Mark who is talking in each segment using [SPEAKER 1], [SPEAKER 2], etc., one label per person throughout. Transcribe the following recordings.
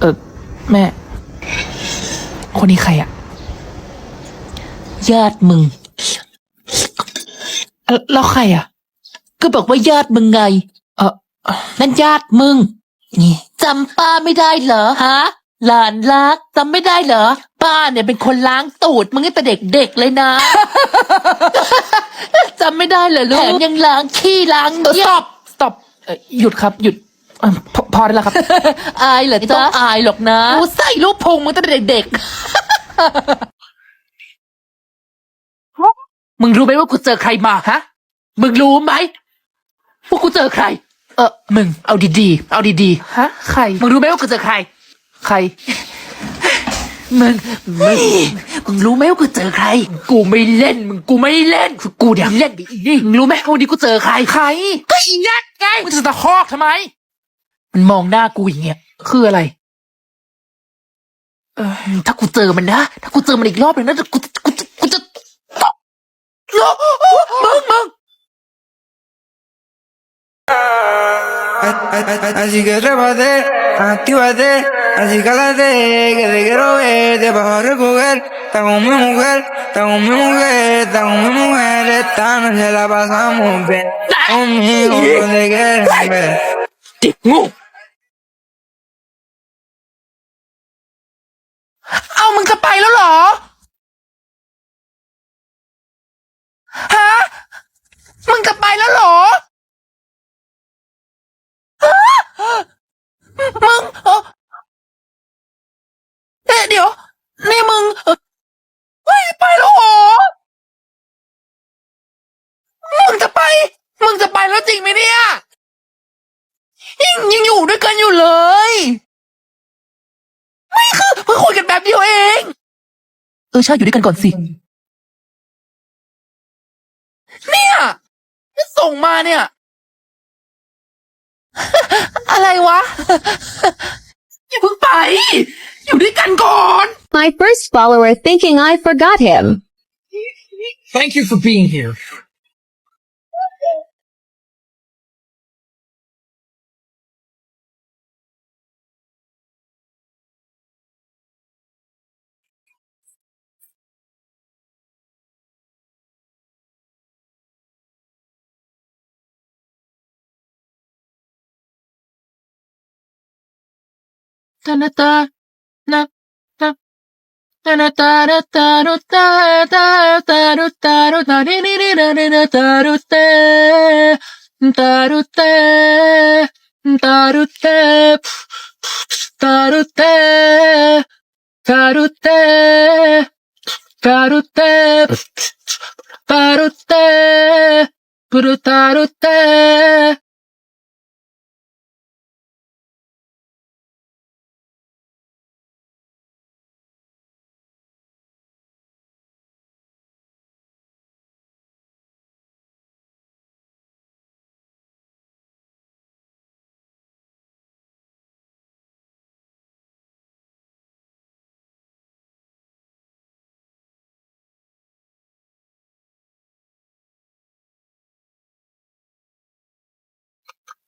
[SPEAKER 1] เออแม่ คนนี้ใครอะ
[SPEAKER 2] ญาติมึง
[SPEAKER 1] เอ่อแล้วใครอะ
[SPEAKER 2] ก็บอกว่าญาติมึงไง
[SPEAKER 1] เออ
[SPEAKER 2] นั่นญาติมึง นี่จำป้าไม่ได้เหรอฮะ หลานรักจำไม่ได้เหรอ ป้าเนี่ยเป็นคนล้างตูดมึงตั้งแต่เด็กๆเลยนะจำไม่ได้เหรอลูกแถมยังล้างขี้ล้าง
[SPEAKER 1] เออ
[SPEAKER 2] เยี่ย
[SPEAKER 1] stop stop เอ่อหยุดครับหยุดเอ่อ พอพอได้แล้วครับ
[SPEAKER 2] อายเหรอจ๊ะอายหรอกนะ กูใส่ลูกพุงมึงตั้งแต่เด็กๆ มึงรู้ไหมว่ากูเจอใครมาฮะ มึงรู้ไหมว่ากูเจอใคร
[SPEAKER 1] เออมึงเอาดีๆ เอาดีๆฮะ ใคร
[SPEAKER 2] มึงรู้ไหมว่ากูเจอใคร
[SPEAKER 1] ใคร
[SPEAKER 2] มึงมึงมึงรู้ไหมว่ากูเจอใคร กูไม่เล่น มึงกูไม่เล่นคือกูเดี๋ยวเล่นดินี่มึงรู้ไหมว่าวันนี้กูเจอใคร
[SPEAKER 1] ใคร
[SPEAKER 2] ก็อีนักไง
[SPEAKER 1] มึงจะตะคอกทำไม มันมองหน้ากูอย่างเงี้ยคืออะไร เออ
[SPEAKER 2] ถ้ากูเจอมันนะถ้ากูเจอมันอีกรอบหนึ่งนะกูจะกูจะกูจะตบมึงมึง
[SPEAKER 3] Así que trépate, actívate, así cálate, que te quiero ver, te vas a recoger, está con mi mujer, está con mi mujer, está con mi mujer, esta noche la pasamos bien, conmigo no te quieres ver.
[SPEAKER 2] เอา
[SPEAKER 1] มึงจะไปแล้วเหรอ ฮะ มึงจะไปแล้วเหรอฮะมึงเออเอ๊ะเดี๋ยว นี่มึงเฮ้ยไปแล้วเหรอ มึงจะไป มึงจะไปแล้วจริงไหมเนี่ย ยังยังอยู่ด้วยกันอยู่เลย เพิ่งคุยกันแป๊บเดียวเอง เออใช่อยู่ด้วยกันก่อนสิ เนี่ยที่ส่งมาเนี่ย อะไรวะ อย่าเพิ่งไป อยู่ด้วยกันก่อน
[SPEAKER 4] My first follower thinking I forgot him.
[SPEAKER 5] Thank you for being here.
[SPEAKER 1] タナタ、ナ、タ、タナタラタロタ、タ、タロタロタリリリラリラタロテ、タロテ、タロテ、タロテ、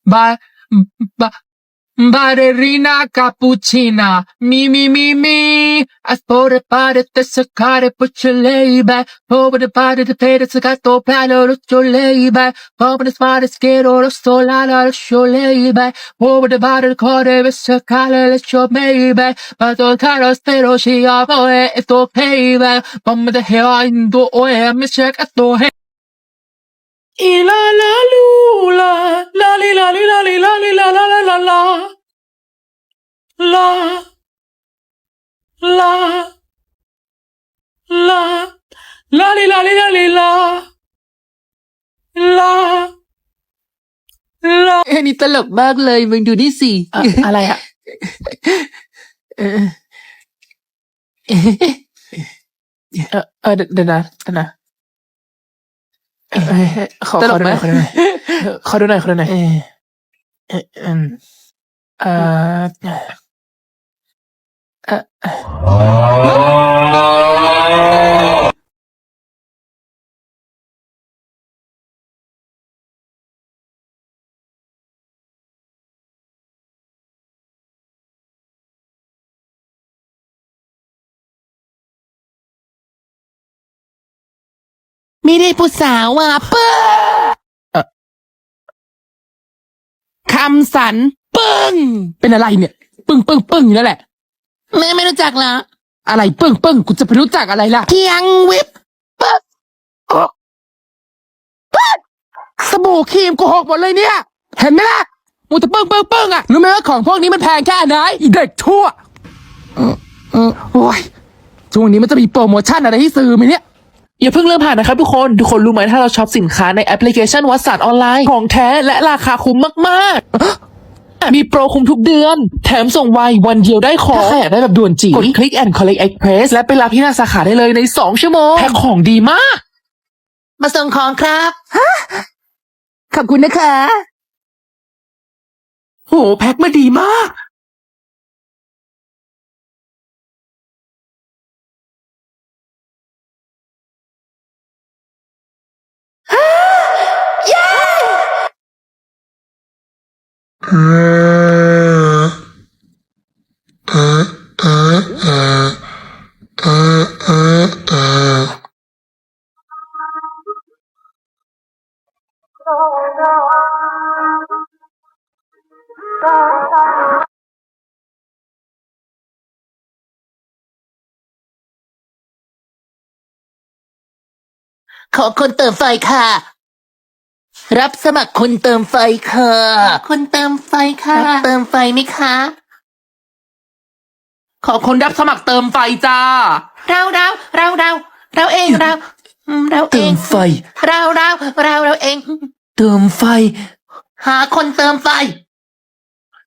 [SPEAKER 1] ba, ba, Ballerina cappuccina, mi mi mi mi. I sport a body that's a car that put your lay back. Over the body to pay that's a got to plan or look your lay back. Over the spot is get or a soul out of your lay back. Over the body to call it with your collar, let your may back. But the car is pero she are boy, it's okay back. Bum the hair in the oil, miss check at the. la la lula, la li la li la li la li la la la la la. La. La. La. La li la li la li la. La. La.
[SPEAKER 2] เอ้ยนี่ตลกมากเลย มึงดูนี่สิ
[SPEAKER 1] อะไรอะเออเออเออเดี๋ยวนะเดี๋ยวนะเออเออ ขอ
[SPEAKER 2] ต
[SPEAKER 1] ข
[SPEAKER 2] ล
[SPEAKER 1] อกดูห
[SPEAKER 2] ไหม
[SPEAKER 1] น่อยขอดูหน่อยขอดูหน่อยขอดูหน่อยเออเออ
[SPEAKER 2] ไม่ได้ผู้สาวอะปึ้งเอ่อคำสันปึ้งเป็นอะไรเนี่ย ปึ้งปึ้งปึ้งอยู่นั่นแหละ แม่ไม่รู้จักเหรออะไรปึ้งปึ้งกูจะไปรู้จักอะไรล่ะเทียงวิบปึ๊บอ๊ะปึ๊บสบู่ครีมกูหกหมดเลยเนี่ย เห็นไหมล่ะมูแต่ปึ้งปึ้งปึ้งอะรู้ไหมว่าของพวกนี้มันแพงแค่ไหนอีเด็กชั่วเออเออโอ้ยช่วงนี้มันจะมีโปรโมชั่นอะไรให้ซื้อไหมเนี่ย
[SPEAKER 6] อย่าเพิ่งเริ่มผ่านนะครับทุกคน ทุกคนรู้ไหมถ้าเราช็อปสินค้าในแอปพลิเคชันวัดสารออนไลน์ของแท้และราคาคุ้มมากๆ มีโปรคุ้มทุกเดือน แถมส่งไววันเดียวได้ของ
[SPEAKER 2] ถ้าใครอยากได้แบบด่วนจี๋
[SPEAKER 6] กดคลิกแอนด์คอลเลกเอ็กเพรสและไปรับที่หน้าสาขาได้เลยใน 2 ชั่วโมงแพ็คของดีมาก
[SPEAKER 2] มาส่งของครับขอบคุณนะคะ
[SPEAKER 6] โหแพ็คมาดีมาก
[SPEAKER 2] ขอคนเติมไฟค่ะ รับสมัครคนเติมไฟค่ะ คนเติมไฟค่ะ เติมไฟไหมคะ
[SPEAKER 6] ขอบคนรับสมัครเติมไฟจ้า
[SPEAKER 2] เราเราเราเราเราเองเราอืมเราเอ
[SPEAKER 6] เติ
[SPEAKER 2] ง
[SPEAKER 6] มไฟ
[SPEAKER 2] เราเราเราเราเอง
[SPEAKER 6] เติมไฟ
[SPEAKER 2] หาคนเติมไฟ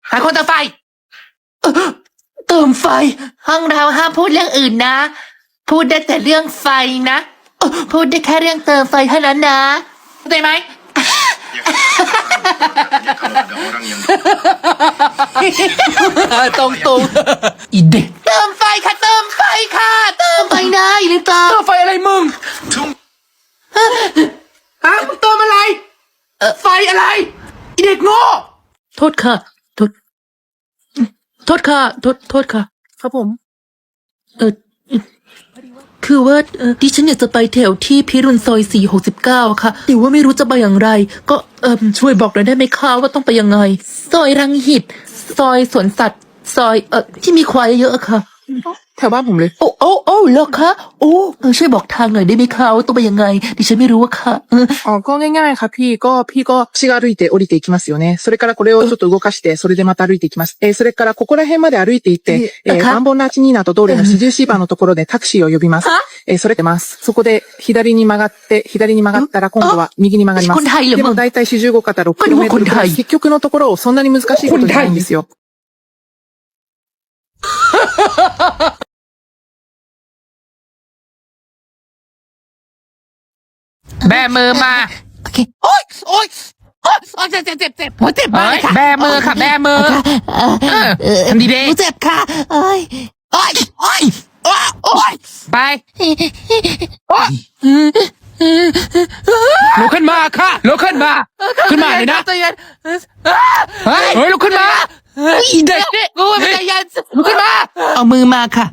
[SPEAKER 2] หาคนเติมไฟเออเติมไฟ ห้องเราห้ามพูดเรื่องอื่นนะ พูดได้แต่เรื่องไฟนะเออพูดได้แค่เรื่องเติมไฟเท่านั้นนะเข้าใจไหม
[SPEAKER 6] ตรงตรงอีเด็ก
[SPEAKER 2] เติมไฟค่ะ เติมไฟค่ะ เติมไฟได้หรือเปล่า
[SPEAKER 6] เติมไฟอะไรมึงฮะมึงเติมอะไร
[SPEAKER 2] เอ่อ
[SPEAKER 6] ไฟอะไร อีเด็กโง่
[SPEAKER 2] โทษค่ะ โทษ โทษค่ะ โทษ โทษค่ะ ครับผม เออ คือว่าเออดิฉันอยากจะไปแถวที่พิรุณซอย 469 ค่ะ แต่ว่าไม่รู้จะไปอย่างไร ก็เออช่วยบอกหน่อยได้ไหมคะว่าต้องไปยังไง ซอยรังหิต ซอยสวนสัตว์ ซอยเออที่มีควายเยอะๆอะค่ะ
[SPEAKER 6] แถวบ้านผมเลย
[SPEAKER 2] โอ้โอ้โอ้เหรอคะ โอ้เออช่วยบอกทางหน่อยได้ไหมคะว่าต้องไปยังไง ดิฉันไม่รู้อะค่ะเออ
[SPEAKER 6] อ๋อก็ง่ายๆค่ะพี่ก็พี่ก็私が歩いて降りていきますよね。それからこれをちょっと動かして、それでまた歩いていきます。えーそれからここら辺まで歩いていって、えー、
[SPEAKER 2] か
[SPEAKER 6] バンボンラーチニーナと通りの四十シーバーのところでタクシーを呼びます。えーそれてます。そこで左に曲がって、左に曲がったら今度は右に曲がります。
[SPEAKER 2] こんな
[SPEAKER 6] でも大体四十五から6キロメートルぐらい結局のところをそんなに難しいことじゃないんですよ。
[SPEAKER 1] แบมือมา
[SPEAKER 2] โอเคโอ้ยโอ้ยโอ้ยโอ้ยเจ็บเจ็บเจ็บเจ็บหัวเจ็บมากเลยค่ะ
[SPEAKER 1] แบมือค่ะ แบมือ
[SPEAKER 2] เออเออ
[SPEAKER 1] ทำดีๆ
[SPEAKER 2] หนูเจ็บค่ะเอ้ยโอ้ยโอ้ยโอ้ยโอ้ย
[SPEAKER 1] ไปลุกขึ้นมาค่ะลุกขึ้นมา ขึ้นมาเลยนะ
[SPEAKER 2] ใจเย็น
[SPEAKER 1] เฮ้ยเฮ้ยลุกขึ้นมา
[SPEAKER 2] อีเด็กนี่กูไม่ใจเย็นลุกขึ้นมาเอามือมาค่ะ